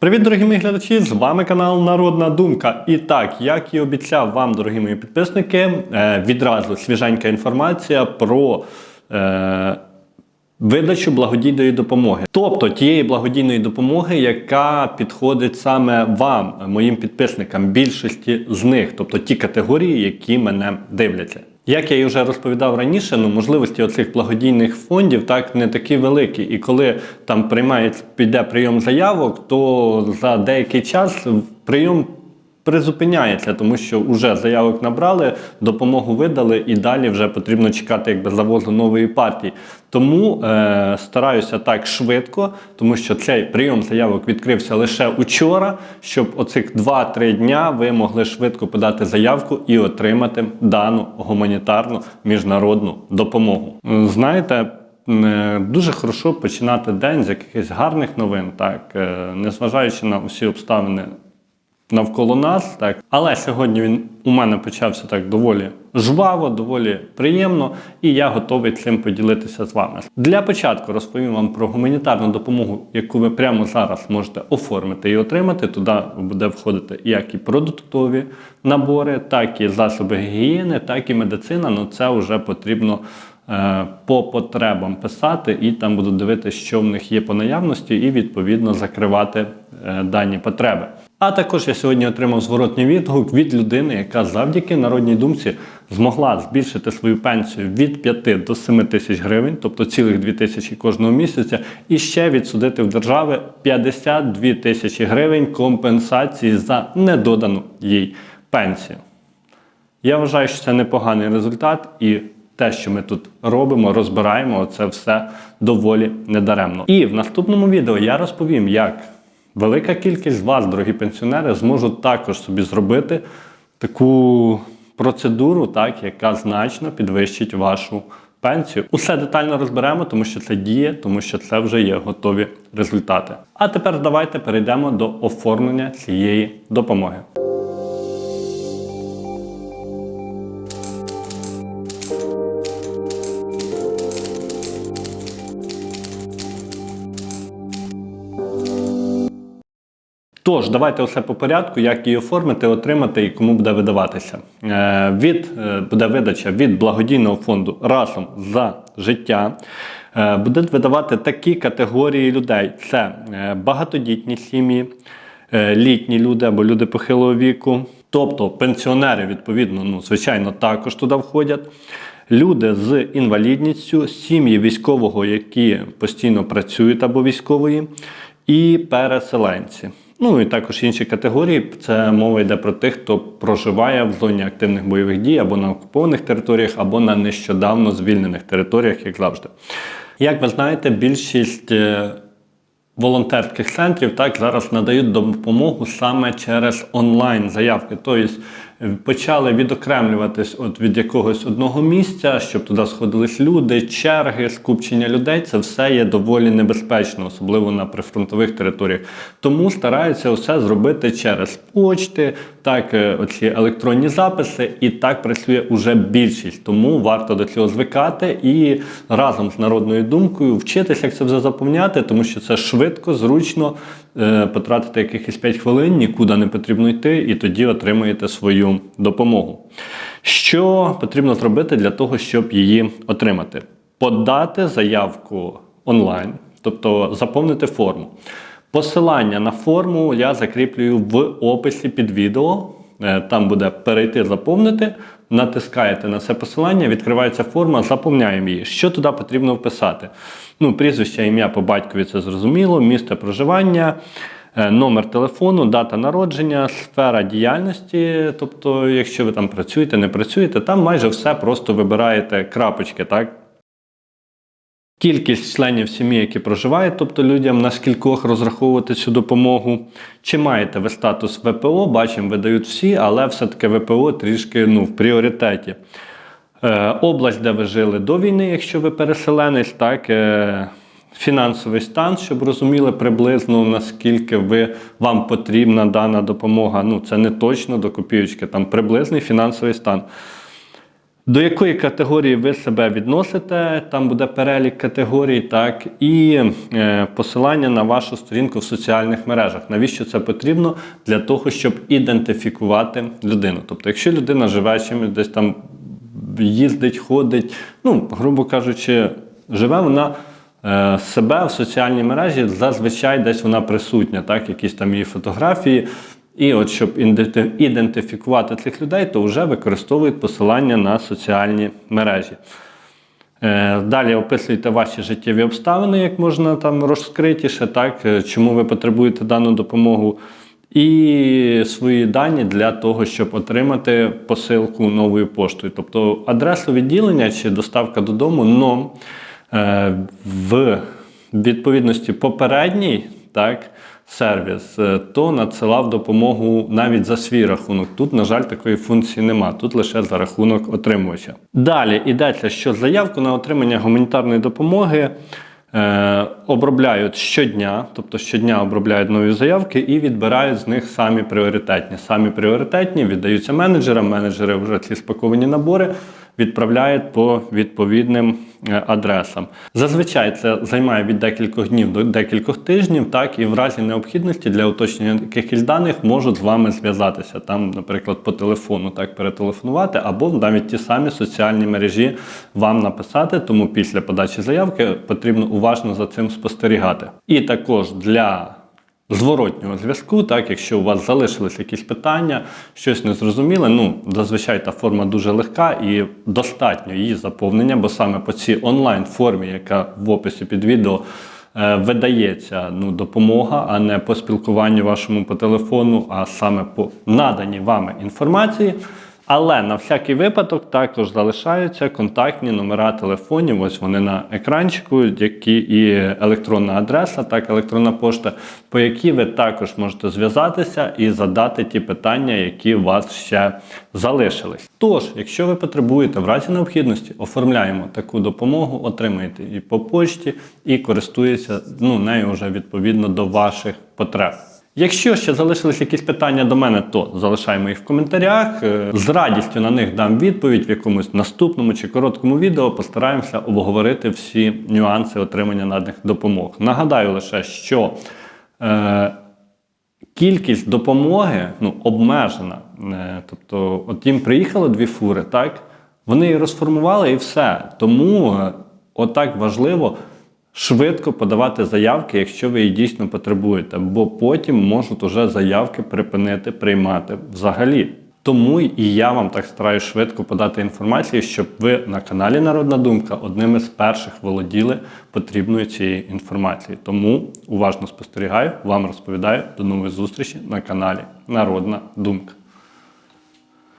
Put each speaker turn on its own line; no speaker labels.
Привіт, дорогі мої глядачі! З вами канал Народна Думка. І так, як і обіцяв вам, дорогі мої підписники, е, відразу свіженька інформація про е, видачу благодійної допомоги. Тобто тієї благодійної допомоги, яка підходить саме вам, моїм підписникам, більшості з них, тобто ті категорії, які мене дивляться. Як я і вже розповідав раніше, ну можливості оцих благодійних фондів так не такі великі. І коли там приймається піде прийом заявок, то за деякий час прийом призупиняється, тому що вже заявок набрали, допомогу видали, і далі вже потрібно чекати якби завозу нової партії. Тому е, стараюся так швидко, тому що цей прийом заявок відкрився лише учора, щоб оцих 2-3 дня ви могли швидко подати заявку і отримати дану гуманітарну міжнародну допомогу. Знаєте. е, Дуже хорошо починати день з якихось гарних новин, так е, незважаючи на усі обставини навколо нас. Так. Але сьогодні він у мене почався так доволі жваво, доволі приємно, і я готовий цим поділитися з вами. Для початку розповім вам про гуманітарну допомогу, яку ви прямо зараз можете оформити і отримати. Туди буде входити як і продуктові набори, так і засоби гігієни, так і медицина. Ну це вже потрібно. Е, По потребам писати, і там будуть дивитися, що в них є по наявності, і відповідно закривати е, дані потреби. А також я сьогодні отримав зворотній відгук від людини, яка завдяки народній думці змогла збільшити свою пенсію від 5 до 7 тисяч гривень, тобто цілих 2 тисячі кожного місяця, і ще відсудити в держави 52 тисячі гривень компенсації за недодану їй пенсію. Я вважаю, що це непоганий результат, і те, що ми тут робимо, розбираємо, це все доволі недаремно. І в наступному відео я розповім, як велика кількість з вас, дорогі пенсіонери, зможуть також собі зробити таку процедуру, так, яка значно підвищить вашу пенсію. Усе детально розберемо, тому що це діє, тому що це вже є готові результати. А тепер давайте перейдемо до оформлення цієї допомоги. Тож, давайте все по порядку, як її оформити, отримати і кому буде видаватися. Е, від, е, буде видача від благодійного фонду разом за життя. Е, будуть видавати такі категорії людей: це е, багатодітні сім'ї, літні люди або люди похилого віку, тобто пенсіонери, відповідно, ну, звичайно, також туди входять. Люди з інвалідністю, сім'ї військового, які постійно працюють або військової, і переселенці. Ну і також інші категорії. Це мова йде про тих, хто проживає в зоні активних бойових дій або на окупованих територіях, або на нещодавно звільнених територіях, як завжди. Як ви знаєте, більшість е, волонтерських центрів так зараз надають допомогу саме через онлайн заявки. Тобто почали відокремлюватись от від якогось одного місця, щоб туди сходились люди, черги, скупчення людей. Це все є доволі небезпечно, особливо на прифронтових територіях. Тому стараються все зробити через почти, так е, оці електронні записи, і так працює уже більшість. Тому варто до цього звикати і разом з народною думкою вчитися, як це все заповняти, тому що це швидко, зручно е, потратити якихось 5 хвилин, нікуди не потрібно йти, і тоді отримуєте свою допомогу. Що потрібно зробити для того, щоб її отримати? Подати заявку онлайн, тобто заповнити форму. Посилання на форму я закріплюю в описі під відео. Е, Там буде перейти заповнити, натискаєте на це посилання, відкривається форма, заповняємо її. Що туди потрібно вписати? Ну, прізвище, ім'я по батькові це зрозуміло, місце проживання, е, номер телефону, дата народження, сфера діяльності. Тобто, якщо ви там працюєте, не працюєте, там майже все просто вибираєте крапочки, так? Кількість членів сім'ї, які проживають, тобто людям на скількох розраховувати цю допомогу. Чи маєте ви статус ВПО? Бачимо, видають всі, але все-таки ВПО трішки ну, в пріоритеті. Е, область, де ви жили до війни, якщо ви переселенець, так, е, фінансовий стан, щоб розуміли приблизно наскільки ви, вам потрібна дана допомога. Ну, це не точно до копійочки, там приблизний фінансовий стан. До якої категорії ви себе відносите, там буде перелік категорій, так, і е, посилання на вашу сторінку в соціальних мережах. Навіщо це потрібно? Для того, щоб ідентифікувати людину. Тобто, якщо людина живе чимось десь там їздить, ходить, ну, грубо кажучи, живе вона. е, Себе в соціальній мережі зазвичай десь вона присутня, так, якісь там її фотографії. І от щоб ідентифікувати цих людей, то вже використовують посилання на соціальні мережі. Е, Далі описуйте ваші життєві обставини, як можна там розкритіше, так, е, чому ви потребуєте дану допомогу, і свої дані для того, щоб отримати посилку новою поштою. Тобто адресу відділення чи доставка додому, но е, в відповідності попередній так, сервіс, е, то надсилав допомогу навіть за свій рахунок. Тут, на жаль, такої функції нема. Тут лише за рахунок отримувача. Далі йдеться, що заявку на отримання гуманітарної допомоги. Е, обробляють щодня, тобто щодня обробляють нові заявки і відбирають з них самі пріоритетні. Самі пріоритетні віддаються менеджерам. Менеджери вже ці спаковані набори відправляють по відповідним е, адресам. Зазвичай це займає від декількох днів до декількох тижнів, так і в разі необхідності для уточнення якихось даних можуть з вами зв'язатися. Там, наприклад, по телефону так перетелефонувати, або навіть ті самі соціальні мережі вам написати. Тому після подачі заявки потрібно уважно за цим спостерігати. І також для зворотнього зв'язку, так, якщо у вас залишились якісь питання, щось незрозуміле, ну зазвичай та форма дуже легка і достатньо її заповнення, бо саме по цій онлайн формі, яка в описі під відео. е, Видається ну, допомога, а не по спілкуванню вашому по телефону, а саме по наданій вами інформації. Але на всякий випадок також залишаються контактні номера телефонів. Ось вони на екранчику, які і електронна адреса, так електронна пошта, по якій ви також можете зв'язатися і задати ті питання, які у вас ще залишились. Тож, якщо ви потребуєте в разі необхідності, оформляємо таку допомогу, отримаєте і по почті, і користуєтеся ну, нею вже відповідно до ваших потреб. Якщо ще залишились якісь питання до мене, то залишаємо їх в коментарях. Е, З радістю на них дам відповідь в якомусь наступному чи короткому відео. Постараємося обговорити всі нюанси отримання наданих допомог. Нагадаю лише, що е, кількість допомоги ну, обмежена. Е, тобто, от їм приїхало дві фури, так? Вони її розформували і все. Тому е, отак важливо швидко подавати заявки, якщо ви її дійсно потребуєте, бо потім можуть уже заявки припинити приймати взагалі. Тому і я вам так стараюсь швидко подати інформацію, щоб ви на каналі Народна Думка одним із перших володіли потрібною цією інформацією. Тому уважно спостерігаю, вам розповідаю. До нової зустрічі на каналі Народна Думка.